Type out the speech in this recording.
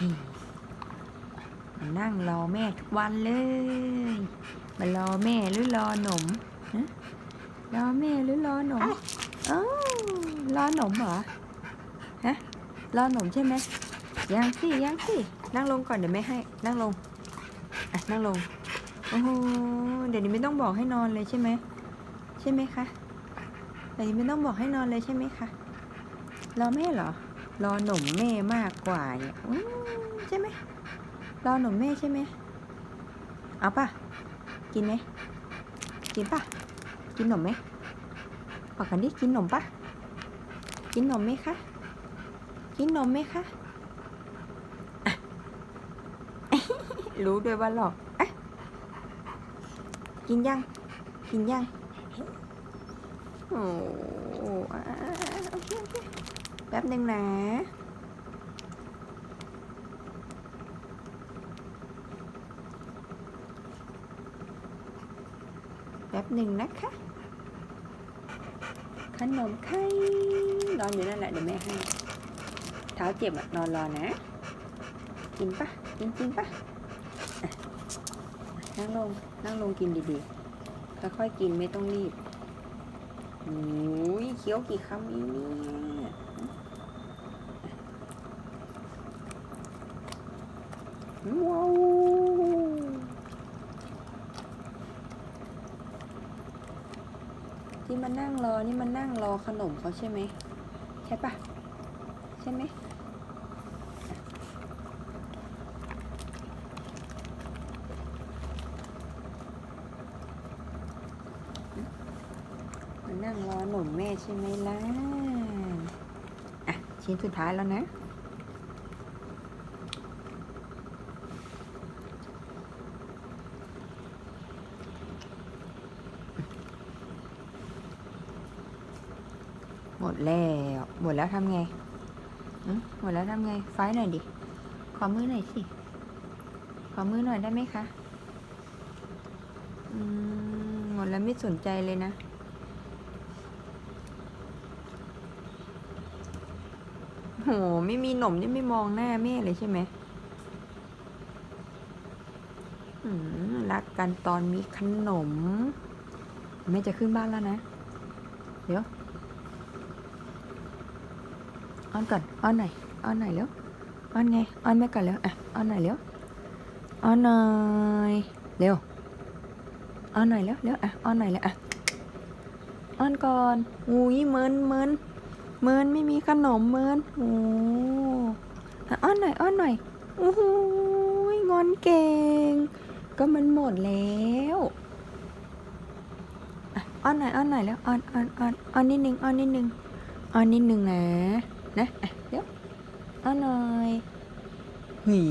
นี่มานั่งรอแม่ทุกวันเลยมารอแม่หรือรอหนมฮะรอแม่หรือรอหนมอ้าวรอหนมเหรอ ฮะ รอหนมใช่ไหมยังสิยังสิ นั่งลงก่อนเดี๋ยวแม่ให้ นั่งลง อะ นั่งลง โอ้โห เดี๋ยวนี้ไม่ต้องบอกให้นอนเลยใช่ไหม ใช่ไหมคะ เดี๋ยวนี้ไม่ต้องบอกให้นอนเลยใช่ไหมคะ รอแม่เหรอ รอหนมแม่มากกว่าเนี่ยใช่ไหมรอหนมแม่ใช่ไหมเอาป่ะ กินไหมกินป่ะ กินหนมไหมบอกกันดิกินหนมป่ะ กินหนมไหมคะกินหนมไหมคะะรู้ด้วยว่าหลอกอกินยัง กินยัง โอ้โหอะโอเคโอเค แป๊บหนึ่งนะแป๊บหนึ่งนะคะ ขนมไข่นอนอยู่นั่นแหละเดี๋ยวแม่ให้ เท้าเจ็บอะนอนรอนะ กินปะกินจริงปะนั่งลง นั่งลงกินดีๆค่อยๆกินไม่ต้องรีบโอ้ยเคี้ยวกี่คำเองเนี่ยว้าว ที่มานั่งรอ นี่มานั่งรอขนมเขาใช่ไหม ใช่ปะใช่ไหมมานั่งรอหนมแม่ใช่ไหมล่ะ อะ ชิ้นสุดท้ายแล้วนะ หมดแล้ว หมดแล้วทำไงหมดแล้วทำไง ไฟหน่อยดิ ขอมือหน่อยสิ ขอมือหน่อยได้ไหมคะมหมดแล้วไม่สนใจเลยนะ โห ไม่มีหนมนี่ไม่มองหน้าแม่เลยใช่ไหมรักกันตอนมีขนม แม่จะขึ้นบ้านแล้วนะ เดี๋ยว อ้อนก่อนอ้อนหน่อยอ้อนหน่อยเร็วอ้อนไงอ้อนแม่ก่อนเร็วอะอ้อนหน่อยเร็วอ้อนหน่อยเร็วอ้อนหน่อยเร็วเร็วอะอ้อนหน่อยเร็วอะอ้อนก่อนอุ้ยเมินเมินเมินไม่มีขนมเมินโอ้อ้อนหน่อยอ้อนหน่อยโอ้โหงอนเก่ง ก็มันหมดแล้วออ้อนหน่อยอ้อนหน่อยแล้วอ้อนอ้อนอ้อนอ้อนนิดนึงอ้อนนิดนึงอ้อนนิดนึงนะ นะเดี๋ยวเอาหน่อยหวี